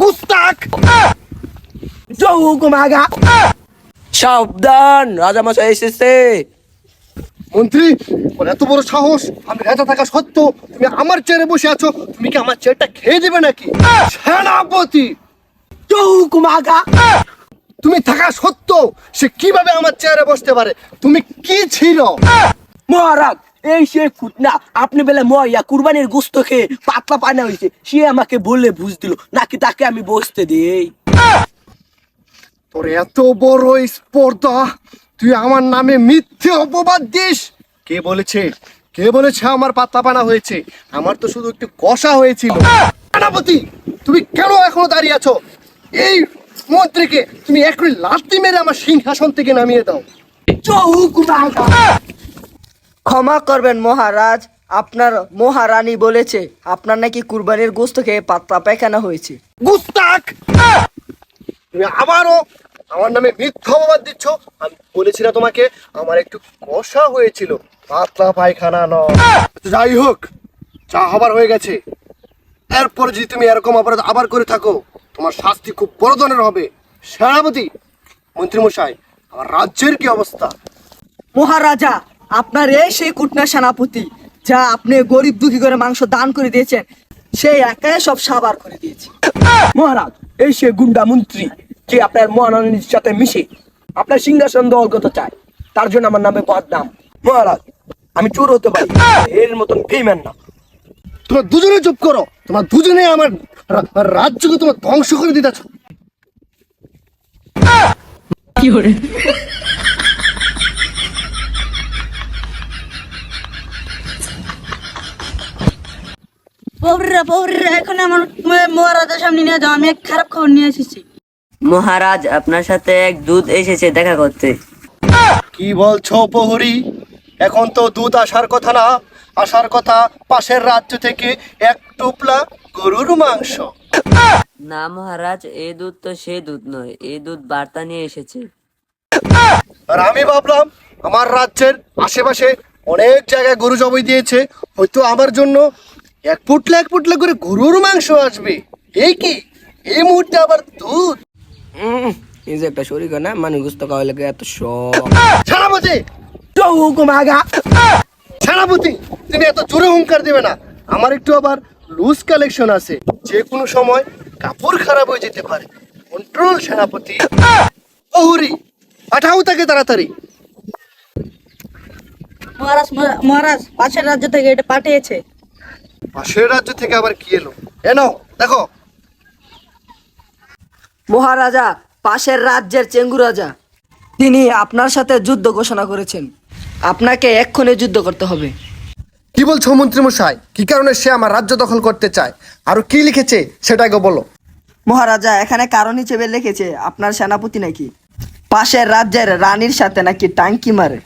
গুস্তাক হুকুম আগা সাবধান রাজামশাই এসেছে। মন্ত্রী ওর এত বড় সাহস আমি রাজা থাকা সত্ত্বেও তুমি আমার চেয়ারে বসে আছো তুমি কি আমার চেয়ারটা খেয়ে দেবে নাকি? সেনাপতি! হুকুম আগা তুমি থাকা সত্ত্বেও সে কীভাবে আমার চেয়ারে বসতে পারে? তুমি কি ছিল? মহারাজ এই সে খুটনা আপনি বেলা ময়া কুরবানির গোস্ত খেয়ে পাতলা পানা হয়েছে সে আমাকে বলে বুঝ দিল নাকি তাকে আমি বসতে দিই। তোর এত বড় স্পর্ধা তুই আমার নামে মিথ্যে অপবাদ দিস? কে বলেছে? কে বলেছে আমার পাতলা পানা হয়েছে? আমার তো শুধু একটু কষা হয়েছিল। সেনাপতি তুমি কেন এখনও দাঁড়িয়ে আছো? এই মন্ত্রীকে তুমি এখনই লাথি মেরে আমার সিংহাসন থেকে নামিয়ে দাও। ক্ষমা করবেন মহারাজ আপনার মহারানী বলেছে আপনার নাকি কুরবানির গোস্ত খেয়ে পাতলা পায়খানা হয়েছে। গুস্তাক তুমি আবারও আমার নামে মিথ্যা অপবাদ দিচ্ছ? আমি বলেছি না তোমাকে আমার একটু কষা হয়েছিল। পাতলা পায়খানা নয়। যাই হোক যা হবার হয়ে গেছে। এরপর যদি তুমি এরকম অপরাধ আবার করে থাকো তোমার শাস্তি খুব বড় ধরনের হবে। সেনাপতি মন্ত্রীমশাই আমার রাজ্যের কি অবস্থা? মহারাজা আপনার এই সেই কুটনা সেনাপতি যা আপনি গরিব দুঃখী করে মাংস দান করে দিয়েছেন সেই একাই সব সাবার করে দিয়েছে। মহারাজ এই সে গুন্ডা মন্ত্রী যে আপনার মহারানীর সাথে মিশে আপনার সিংহাসন দল করতে চায় তার জন্য আমার নামে বদনাম। মহারাজ আমি চোর হতে পারি এর মতন ফেমেন না। তোমার দুজনে চুপ করো তোমার দুজনে আমার রাজ্যকে তোমার ধ্বংস করে দিতেছ। বৌরা বৌরা এখন আমার মহারাজার সামনে নিয়ে যাও আমি এক খারাপ খবর নিয়ে এসেছি। মহারাজ আপনার সাথে এক দুধ এসেছে দেখা করতে। কি বলছো প্রহরী? এখন তো দুধ আসার কথা না আসার কথা পাশের রাজ্য থেকে এক টুপলা গরুর মাংস। না মহারাজ এ দুধ তো সে দুধ নয় এ দুধ বার্তা নিয়ে এসেছে। আর আমি ভাবলাম আমার রাজ্যের আশেপাশে অনেক জায়গায় গরু জবাই দিয়েছে হয়তো আমার জন্য এক পুটলা এক পুটলা করে গরুর মাংস আসবে। এই কি? এই মুহূর্তে আবার দুধ? এই যে একটা শরীর না মানুষ গুস্ত খাওয়া লাগে এত সব সেনাপতি হুকুম আগা। সেনাপতি তুমি এত জোরে হুঙ্কার দেবে না। আমার একটু আবার লুজ কালেকশন আছে। যে কোনো সময় কাপড় খারাপ হয়ে যেতে পারে। কন্ট্রোল সেনাপতি। ওহরি পাঠাও তাকে তাড়াতাড়ি। মহারাজ মহারাজ পাশের রাজ্য থেকে এটা পাঠিয়েছে। পাশের রাজ্য থেকে আবার কি এলো? এ নাও দেখো। মহারাজা পাশের রাজ্যের চেঙ্গু রাজা তিনি আপনার সাথে যুদ্ধ ঘোষণা করেছেন। আপনাকে এক্ষুনি যুদ্ধ করতে হবে। কি বলছো মন্ত্রী মশাই কি কারণে সে আমার রাজ্য দখল করতে চায়? আর কি লিখেছে সেটাকে বলো। মহারাজা এখানে কারণ হিসেবে লিখেছে আপনার সেনাপতি নাকি? পাশের রাজ্যের রানীর সাথে নাকি টাঙ্কি মারে।